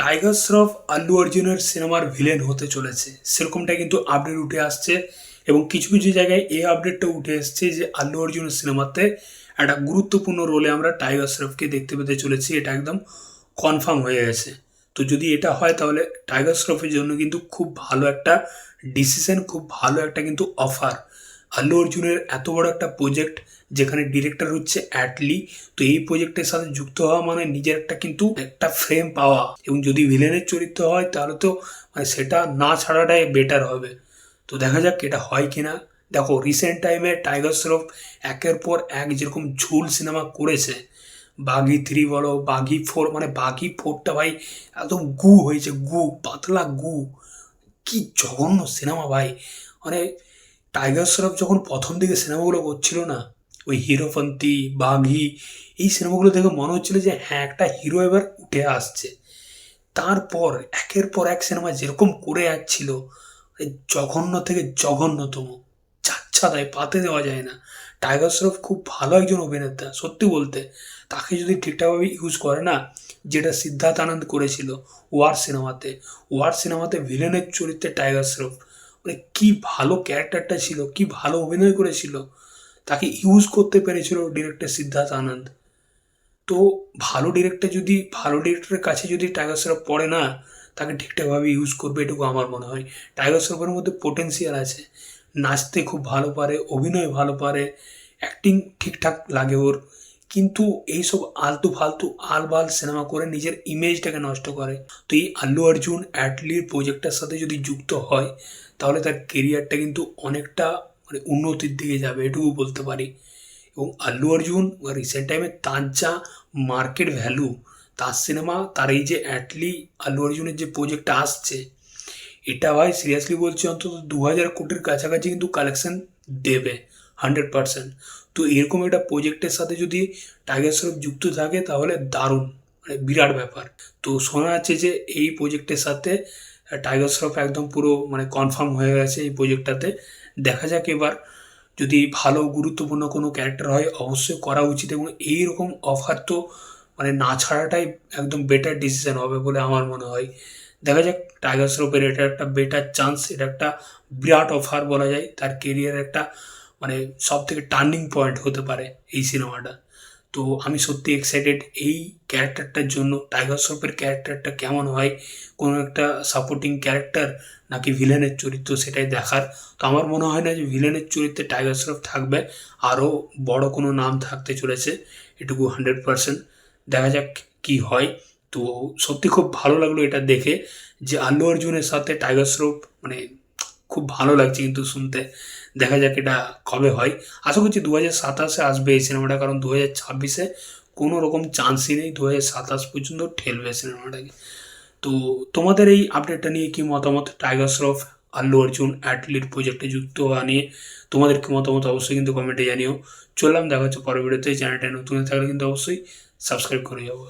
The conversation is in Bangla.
টাইগার শ্রফ আল্লু অর্জুনের সিনেমার ভিলেন হতে চলেছে। সেরকমটা কিন্তু আপডেট উঠে আসছে এবং কিছু কিছু জায়গায় এই আপডেটটা উঠে এসছে যে আল্লু অর্জুনের সিনেমাতে একটা গুরুত্বপূর্ণ রোলে আমরা টাইগার শ্রফকে দেখতে পেতে চলেছি, এটা একদম কনফার্ম হয়ে গেছে। তো যদি এটা হয় তাহলে টাইগার শ্রফের জন্য কিন্তু খুব ভালো একটা ডিসিশন খুব ভালো একটা কিন্তু অফার আল্লু অর্জুনের এত বড় একটা প্রজেক্ট যেখানে ডিরেক্টর হচ্ছে অ্যাটলি তো এই প্রজেক্টের সাথে যুক্ত হওয়া মানে নিজের একটা কিন্তু একটা ফ্রেম পাওয়া। এবং যদি ভিলেনের চরিত্র হয়, তাহলে তো মানে সেটা না ছাড়াটাই বেটার হবে। তো দেখা যাক এটা হয় কিনা। দেখো রিসেন্ট টাইমে টাইগার শ্রফ একের পর এক যেরকম ঝুল সিনেমা করেছে। বাঘি থ্রি বলো, বাঘি ফোর মানে বাঘি ফোরটা ভাই একদম গু হয়েছে, গু, পাতলা গু। কি জঘন্য সিনেমা ভাই। মানে টাইগার শ্রফ যখন প্রথম দিকে সিনেমাগুলো করছিল না ওই হিরোপন্থী বাঘি, এই সিনেমাগুলো দেখে মনে হচ্ছিল যে হ্যাঁ একটা হিরো এবার উঠে আসছে। তারপর, একের পর এক সিনেমা যেরকম করে যাচ্ছিল জঘন্য থেকে জঘন্যতম। চাচ্ছা দেয় পাতে দেওয়া যায় না। টাইগার শ্রফ খুব ভালো একজন অভিনেতা, সত্যি বলতে। তাকে যদি ঠিকঠাকভাবে ইউজ করে না, যেটা সিদ্ধার্থ আনন্দ করেছিল ওয়ার সিনেমাতে ওয়ার সিনেমাতে ভিলেনের চরিত্রে টাইগার শ্রফ মানে কী ভালো ক্যারেক্টারটা ছিল, কি ভালো অভিনয় করেছিল। তাকে ইউজ করতে পেরেছিল ডিরেক্টর সিদ্ধার্থ আনন্দ। তো ভালো ডিরেক্টর যদি, ভালো ডিরেক্টরের কাছে যদি টাইগার শ্রফ পড়ে না, তাকে ঠিকঠাকভাবে ইউজ করবে এটুকু আমার মনে হয়। টাইগার শ্রফের মধ্যে পোটেন্সিয়াল আছে। নাচতে খুব ভালো পারে, অভিনয় ভালো পারে অ্যাক্টিং ঠিকঠাক লাগে ওর। কিন্তু এইসব আলতু ফালতু আলবাল সিনেমা করে নিজের ইমেজটাকে নষ্ট করে। তো এই আল্লু অর্জুন অ্যাটলির প্রজেক্টটার সাথে যদি যুক্ত হয়, তাহলে তার কেরিয়ারটা কিন্তু অনেকটা মানে উন্নতির দিকে যাবে, এটুকু বলতে পারি। এবং আল্লু অর্জুন বা রিসেন্ট টাইমে তার যা মার্কেট ভ্যালু তার সিনেমা তার এই যে অ্যাটলি আল্লু অর্জুনের যে প্রজেক্টটা আসছে, এটা ভাই সিরিয়াসলি বলছি অন্তত দু হাজার কোটির কাছাকাছি কিন্তু কালেকশন দেবে হান্ড্রেড পারসেন্ট তো এরকম একটা প্রজেক্টের সাথে যদি টাইগার শ্রফ যুক্ত থাকে তাহলে দারুণ মানে বিরাট ব্যাপার। তো শোনা যাচ্ছে যে এই প্রজেক্টের সাথে টাইগার শ্রফ একদম পুরো মানে কনফার্ম হয়ে গেছে এই প্রজেক্টটাতে। দেখা যাক এবার যদি ভালো গুরুত্বপূর্ণ কোনো ক্যারেক্টার হয়, অবশ্যই করা উচিত এবং এইরকম অফার তো মানে না ছাড়াটাই একদম বেটার ডিসিশন হবে বলে আমার মনে হয়। দেখা যাক টাইগার শ্রফের এটা একটা বেটার চান্স এটা একটা বিরাট অফার বলা যায়। তার কেরিয়ার একটা মানে সব থেকে টার্নিং পয়েন্ট হতে পারে এই সিনেমাটা তো আমি সত্যি এক্সাইটেড এই ক্যারেক্টারটার জন্য টাইগার শ্রফের ক্যারেক্টারটা কেমন হয়, কোনো একটা সাপোর্টিং ক্যারেক্টার নাকি ভিলেনের চরিত্র সেটাই দেখার। তো আমার মনে হয় না যে ভিলেনের চরিত্রে টাইগার শ্রফ থাকবে, আরও বড় কোনো নাম থাকতে চলেছে, এটুকু হান্ড্রেড পারসেন্ট দেখা যাক কি হয়। তো সত্যি খুব ভালো লাগল এটা দেখে যে আল্লু অর্জুনের সাথে টাইগার শ্রফ মানে খুব ভালো লাগছে কিন্তু শুনতে। দেখা যাক এটা কবে হয়। আশা করছি দু হাজার সাতাশে আসবে এই সিনেমাটা, কারণ দু হাজার ছাব্বিশে কোনো রকম চান্সই নেই দু হাজার সাতাশ পর্যন্ত ঠেলবে সিনেমাটাকে। তো তোমাদের এই আপডেটটা নিয়ে কি মতামত? টাইগার শ্রফ আল্লু অর্জুন অ্যাটলিট প্রজেক্টে যুক্ত হওয়া নিয়ে তোমাদের কি মতামত? অবশ্যই কিন্তু কমেন্টে জানিও। চললাম, দেখা হচ্ছে পরের ভিডিওতে চ্যানেলটা নতুন থাকলে কিন্তু অবশ্যই সাবস্ক্রাইব করে যাব